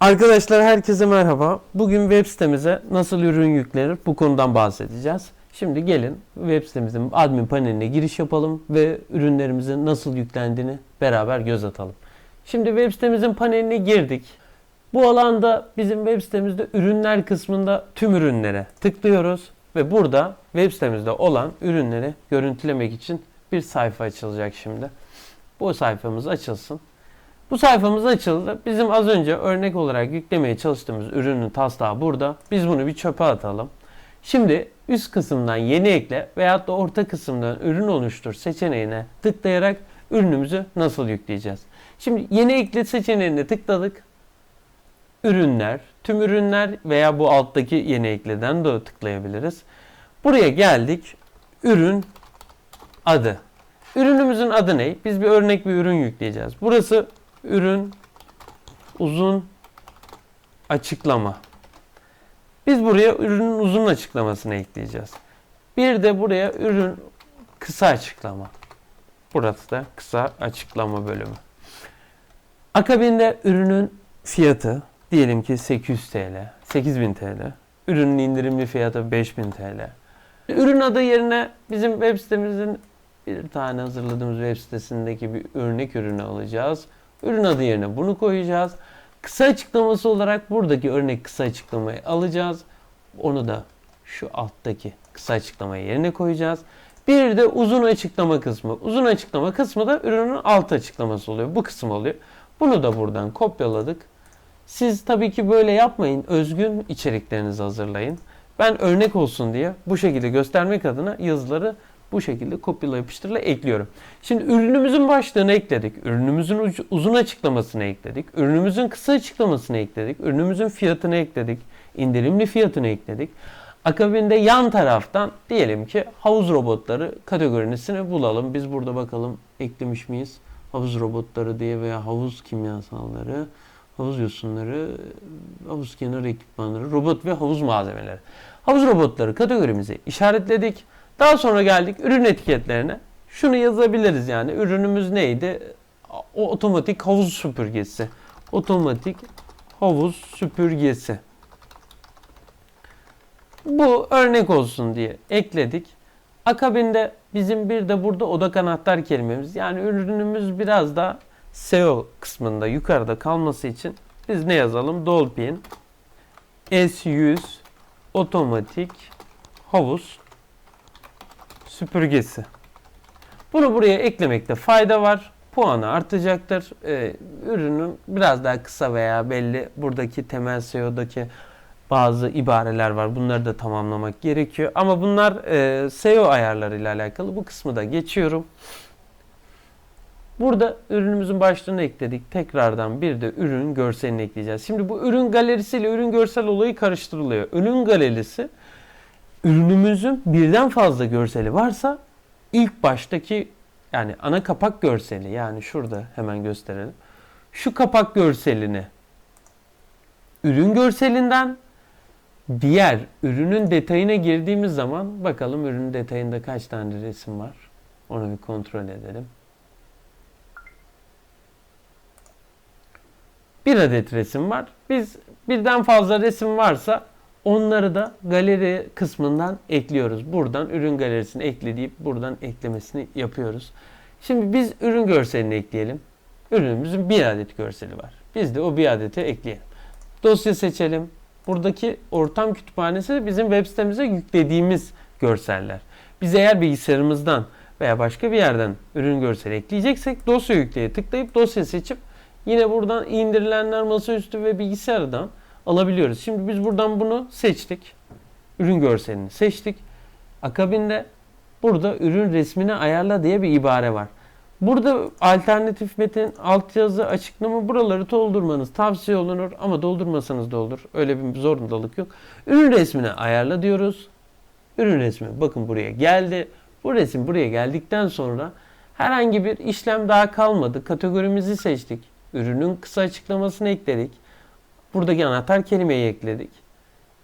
Arkadaşlar herkese merhaba. Bugün web sitemize nasıl ürün yüklenir bu konudan bahsedeceğiz. Şimdi gelin web sitemizin admin paneline giriş yapalım ve ürünlerimizin nasıl yüklendiğini beraber göz atalım. Şimdi web sitemizin paneline girdik. Bu alanda bizim web sitemizde ürünler kısmında tüm ürünlere tıklıyoruz ve burada web sitemizde olan ürünleri görüntülemek için bir sayfa açılacak şimdi. Bu sayfamız açılsın. Bu sayfamız açıldı. Bizim az önce örnek olarak yüklemeye çalıştığımız ürünün taslağı burada. Biz bunu bir çöpe atalım. Şimdi üst kısımdan yeni ekle veyahut da orta kısımdan ürün oluştur seçeneğine tıklayarak ürünümüzü nasıl yükleyeceğiz? Şimdi yeni ekle seçeneğine tıkladık. Ürünler, tüm ürünler veya bu alttaki yeni ekleden de tıklayabiliriz. Buraya geldik. Ürün adı. Ürünümüzün adı ne? Biz bir örnek bir ürün yükleyeceğiz. Burası ürün uzun açıklama. Biz buraya ürünün uzun açıklamasını ekleyeceğiz. Bir de buraya ürün kısa açıklama. Burası da kısa açıklama bölümü. Akabinde ürünün fiyatı diyelim ki 800 TL, 8000 TL. Ürünün indirimli fiyatı 5000 TL. Ürün adı yerine bizim web sitemizin bir tane hazırladığımız web sitesindeki bir örnek ürünü alacağız. Ürün adı yerine bunu koyacağız. Kısa açıklaması olarak buradaki örnek kısa açıklamayı alacağız. Onu da şu alttaki kısa açıklamayı yerine koyacağız. Bir de uzun açıklama kısmı. Uzun açıklama kısmı da ürünün alt açıklaması oluyor. Bu kısım oluyor. Bunu da buradan kopyaladık. Siz tabii ki böyle yapmayın. Özgün içeriklerinizi hazırlayın. Ben örnek olsun diye bu şekilde göstermek adına yazıları bu şekilde kopyala yapıştırla ekliyorum. Şimdi ürünümüzün başlığını ekledik. Ürünümüzün uzun açıklamasını ekledik. Ürünümüzün kısa açıklamasını ekledik. Ürünümüzün fiyatını ekledik. indirimli fiyatını ekledik. Akabinde yan taraftan diyelim ki havuz robotları kategorisini bulalım. Biz burada bakalım eklemiş miyiz? Havuz robotları diye veya havuz kimyasalları, havuz yosunları, havuz kenarı ekipmanları, robot ve havuz malzemeleri. Havuz robotları kategorimizi işaretledik. Daha sonra geldik ürün etiketlerine. Şunu yazabiliriz yani. Ürünümüz neydi? O otomatik havuz süpürgesi. Otomatik havuz süpürgesi. Bu örnek olsun diye ekledik. Akabinde bizim bir de burada odak anahtar kelimemiz. Yani ürünümüz biraz da SEO kısmında yukarıda kalması için biz ne yazalım? Dolphin S100 otomatik havuz süpürgesi. Bunu buraya eklemekte fayda var. Puanı artacaktır. Ee, ürünün biraz daha kısa veya belli buradaki temel SEO'daki bazı ibareler var. Bunları da tamamlamak gerekiyor. Ama bunlar e, SEO ayarlarıyla alakalı. Bu kısmı da geçiyorum. Burada ürünümüzün başlığını ekledik. Tekrardan bir de ürün görselini ekleyeceğiz. Şimdi bu ürün galerisiyle ürün görsel olayı karıştırılıyor. Ürün galerisi ürünümüzün birden fazla görseli varsa ilk baştaki yani ana kapak görseli yani şurada hemen gösterelim. Şu kapak görselini ürün görselinden diğer ürünün detayına girdiğimiz zaman bakalım ürünün detayında kaç tane resim var. Onu bir kontrol edelim. Bir adet resim var. Biz birden fazla resim varsa onları da galeri kısmından ekliyoruz. Buradan ürün galerisini ekle deyip buradan eklemesini yapıyoruz. Şimdi biz ürün görselini ekleyelim. Ürünümüzün bir adet görseli var. Biz de o bir adeti ekleyelim. Dosya seçelim. Buradaki ortam kütüphanesi bizim web sitemize yüklediğimiz görseller. Biz eğer bilgisayarımızdan veya başka bir yerden ürün görseli ekleyeceksek dosya yükleye tıklayıp dosya seçip yine buradan indirilenler masaüstü ve bilgisayardan alabiliyoruz. Şimdi biz buradan bunu seçtik. Ürün görselini seçtik. Akabinde burada ürün resmini ayarla diye bir ibare var. Burada alternatif metin, altyazı, açıklama buraları doldurmanız tavsiye olunur ama doldurmasanız da olur. Öyle bir zorundalık yok. Ürün resmini ayarla diyoruz. Ürün resmi bakın buraya geldi. Bu resim buraya geldikten sonra herhangi bir işlem daha kalmadı. Kategorimizi seçtik. Ürünün kısa açıklamasını ekledik. Buradaki anahtar kelimeyi ekledik.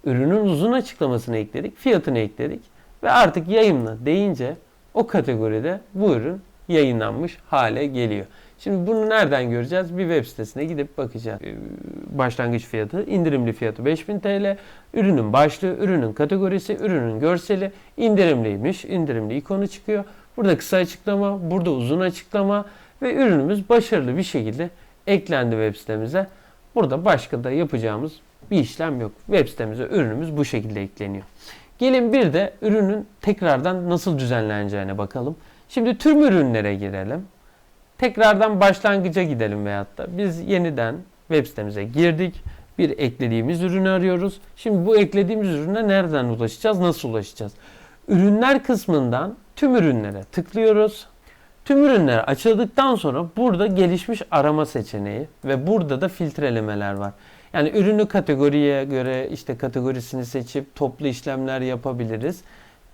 Ürünün uzun açıklamasını ekledik. Fiyatını ekledik. Ve artık yayınla deyince o kategoride bu ürün yayınlanmış hale geliyor. Şimdi bunu nereden göreceğiz? Bir web sitesine gidip bakacağız. Ee, Başlangıç fiyatı, indirimli fiyatı 5000 TL. Ürünün başlığı, ürünün kategorisi, ürünün görseli indirimliymiş. İndirimli ikonu çıkıyor. Burada kısa açıklama, burada uzun açıklama ve ürünümüz başarılı bir şekilde eklendi web sitemize. Burada başka da yapacağımız bir işlem yok. Web sitemize ürünümüz bu şekilde ekleniyor. Gelin bir de ürünün tekrardan nasıl düzenleneceğine bakalım. Şimdi tüm ürünlere girelim. Tekrardan başlangıca gidelim veyahut da biz yeniden web sitemize girdik. Bir eklediğimiz ürünü arıyoruz. Şimdi bu eklediğimiz ürüne nereden ulaşacağız? Nasıl ulaşacağız? Ürünler kısmından tüm ürünlere tıklıyoruz. Tüm ürünler açıldıktan sonra burada gelişmiş arama seçeneği ve burada da filtrelemeler var. Yani ürünü kategoriye göre işte kategorisini seçip toplu işlemler yapabiliriz.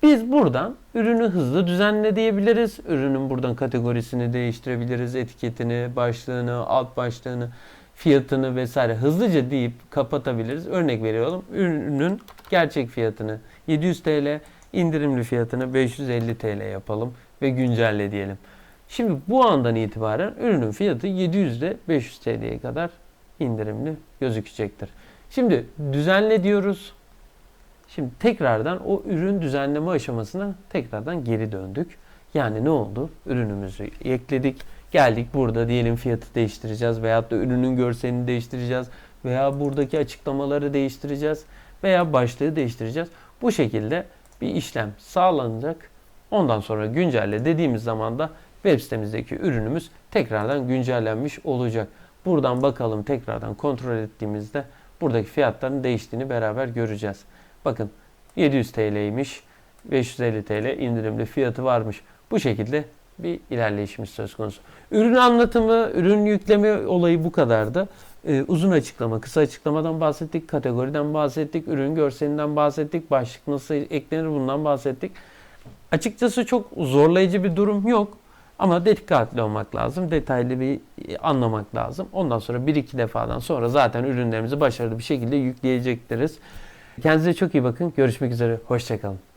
Biz buradan ürünü hızlı düzenle diyebiliriz. Ürünün buradan kategorisini değiştirebiliriz. Etiketini, başlığını, alt başlığını, fiyatını vesaire hızlıca deyip kapatabiliriz. Örnek veriyorum. Ürünün gerçek fiyatını 700 TL, indirimli fiyatını 550 TL yapalım ve güncelle diyelim. Şimdi bu andan itibaren ürünün fiyatı 700 ile 500 TL'ye kadar indirimli gözükecektir. Şimdi düzenle diyoruz. Şimdi tekrardan o ürün düzenleme aşamasına tekrardan geri döndük. Yani ne oldu? Ürünümüzü ekledik. Geldik burada diyelim fiyatı değiştireceğiz veyahut da ürünün görselini değiştireceğiz veya buradaki açıklamaları değiştireceğiz veya başlığı değiştireceğiz. Bu şekilde bir işlem sağlanacak. Ondan sonra güncelle dediğimiz zaman da web sitemizdeki ürünümüz tekrardan güncellenmiş olacak. Buradan bakalım tekrardan kontrol ettiğimizde buradaki fiyatların değiştiğini beraber göreceğiz. Bakın 700 TL'ymiş. 550 TL indirimli fiyatı varmış. Bu şekilde bir ilerleyişimiz söz konusu. Ürün anlatımı, ürün yükleme olayı bu kadardı. Ee, uzun açıklama, kısa açıklamadan bahsettik, kategoriden bahsettik, ürün görselinden bahsettik, başlık nasıl eklenir bundan bahsettik. Açıkçası çok zorlayıcı bir durum yok. Ama dikkatli olmak lazım. Detaylı bir anlamak lazım. Ondan sonra bir iki defadan sonra zaten ürünlerimizi başarılı bir şekilde yükleyecektiriz. Kendinize çok iyi bakın. Görüşmek üzere. Hoşçakalın.